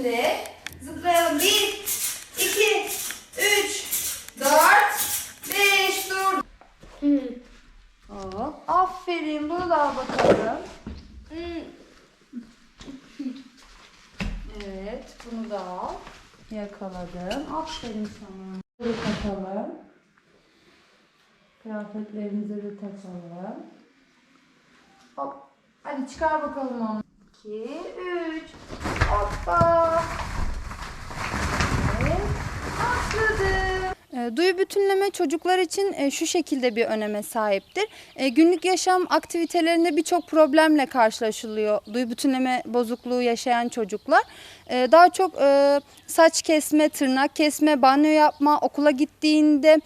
şimdi. Zıplayalım. 1, 2, 3, 4, 5. Dur. Hop. Aferin. Bunu da al bakalım. Evet. Bunu da al. Yakaladım. Aferin sana. Bunu takalım. Kıyafetlerimizi de takalım. Hop. Hadi çıkar bakalım onu. 2, 3. Hoppa. E, Duyu bütünleme çocuklar için e, şu şekilde bir öneme sahiptir. E, Günlük yaşam aktivitelerinde birçok problemle karşılaşılıyor. Duyu bütünleme bozukluğu yaşayan çocuklar. Daha çok saç kesme, tırnak kesme, banyo yapma, okula gittiğinde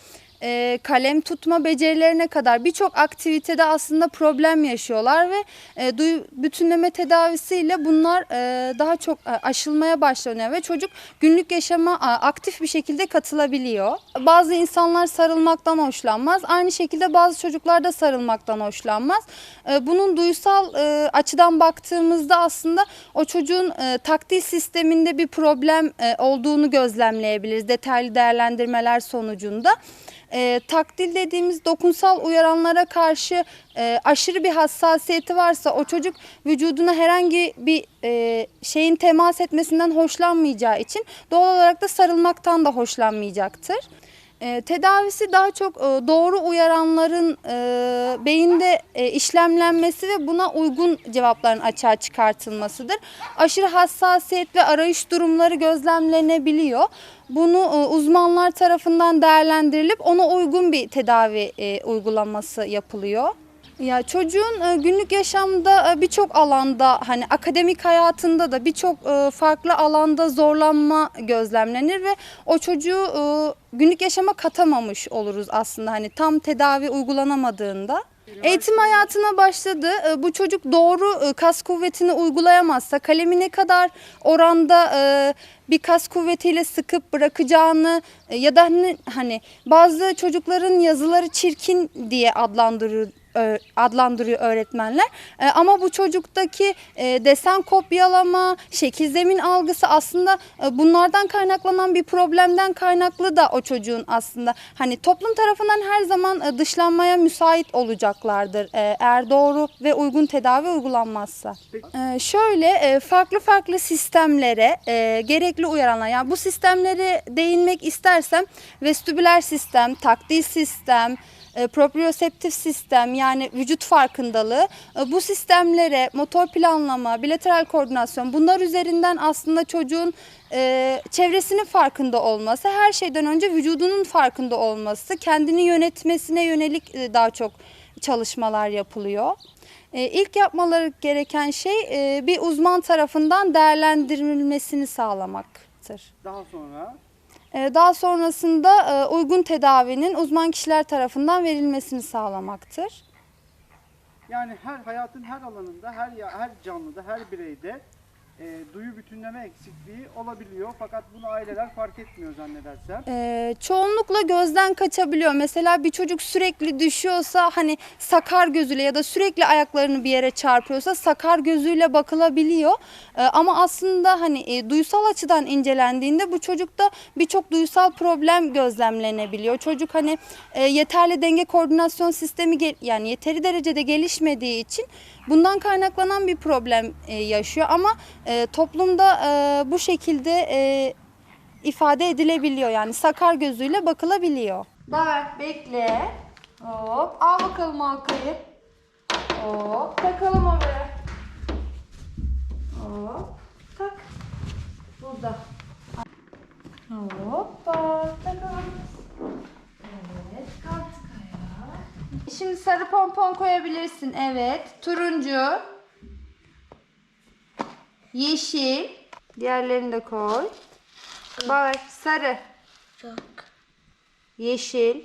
e, kalem tutma becerilerine kadar birçok aktivitede aslında problem yaşıyorlar ve e, duyu bütünleme tedavisiyle bunlar e, daha çok e, aşılmaya başlanıyor ve çocuk günlük yaşama a, aktif bir şekilde katılabiliyor. Bazı insanlar sarılmaktan hoşlanmaz. Aynı şekilde bazı çocuklar da sarılmaktan hoşlanmaz. E, bunun duysal e, açıdan baktığımızda aslında o çocuğun e, taktil sisteminde bir problem e, olduğunu gözlemleyebiliriz detaylı değerlendirmeler sonucunda. E, takdil dediğimiz dokunsal uyaranlara karşı e, aşırı bir hassasiyeti varsa o çocuk vücuduna herhangi bir e, şeyin temas etmesinden hoşlanmayacağı için doğal olarak da sarılmaktan da hoşlanmayacaktır. E, tedavisi daha çok e, doğru uyaranların e, beyinde e, işlemlenmesi ve buna uygun cevapların açığa çıkartılmasıdır. Aşırı hassasiyet ve arayış durumları gözlemlenebiliyor. Bunu uzmanlar tarafından değerlendirilip ona uygun bir tedavi e, uygulaması yapılıyor. Ya çocuğun e, günlük yaşamda e, birçok alanda hani akademik hayatında da birçok e, farklı alanda zorlanma gözlemlenir ve o çocuğu günlük yaşama katamamış oluruz aslında hani tam tedavi uygulanamadığında. Eğitim hayatına başladı. Bu çocuk doğru kas kuvvetini uygulayamazsa kalemi ne kadar oranda bir kas kuvvetiyle sıkıp bırakacağını ya da hani, hani bazı çocukların yazıları çirkin diye adlandırır ö- adlandırıyor öğretmenler. E, ama bu çocuktaki e, desen kopyalama, şekil zemin algısı aslında e, bunlardan kaynaklanan bir problemden kaynaklı da o çocuğun aslında hani toplum tarafından her zaman dışlanmaya müsait olacaklardır. Eğer doğru ve uygun tedavi uygulanmazsa. Şöyle farklı farklı sistemlere gerekli uyaranlar yani bu sistemlere değinmek istersem vestibüler sistem, taktil sistem, proprioseptif sistem yani vücut farkındalığı e, bu sistemlere motor planlama, bilateral koordinasyon bunlar üzerinden aslında çocuğun e, çevresinin farkında olması, her şeyden önce vücudunun farkında olması, kendini yönetmesine yönelik e, daha çok çalışmalar yapılıyor. E, ilk yapmaları gereken şey e, bir uzman tarafından değerlendirilmesini sağlamaktır. Daha sonra Daha sonrasında e, uygun tedavinin uzman kişiler tarafından verilmesini sağlamaktır. yani her hayatın her alanında, her her canlıda, her bireyde e, duyu bütünleme eksikliği olabiliyor. Fakat bunu aileler fark etmiyor zannedersem. Ee, çoğunlukla gözden kaçabiliyor. Mesela bir çocuk sürekli düşüyorsa hani sakar gözüyle ya da sürekli ayaklarını bir yere çarpıyorsa sakar gözüyle bakılabiliyor. Ee, ama aslında hani e, duysal açıdan incelendiğinde bu çocukta birçok duysal problem gözlemlenebiliyor. Çocuk hani e, yeterli denge koordinasyon sistemi yani yeteri derecede gelişmediği için bundan kaynaklanan bir problem e, yaşıyor ama e, toplumda e, bu şekilde e, ifade edilebiliyor yani sakar gözüyle bakılabiliyor. Bak bekle. Hop. Al bakalım halkayı. Hop. Takalım oraya. Hop. Tak. Burada. Hoppa. Takalım. Evet. Kalktık ayağa. Şimdi sarı pompon koyabilirsin. Evet. Turuncu. Yeşil. Diğerlerini de koy. Bak sarı. Yeşil.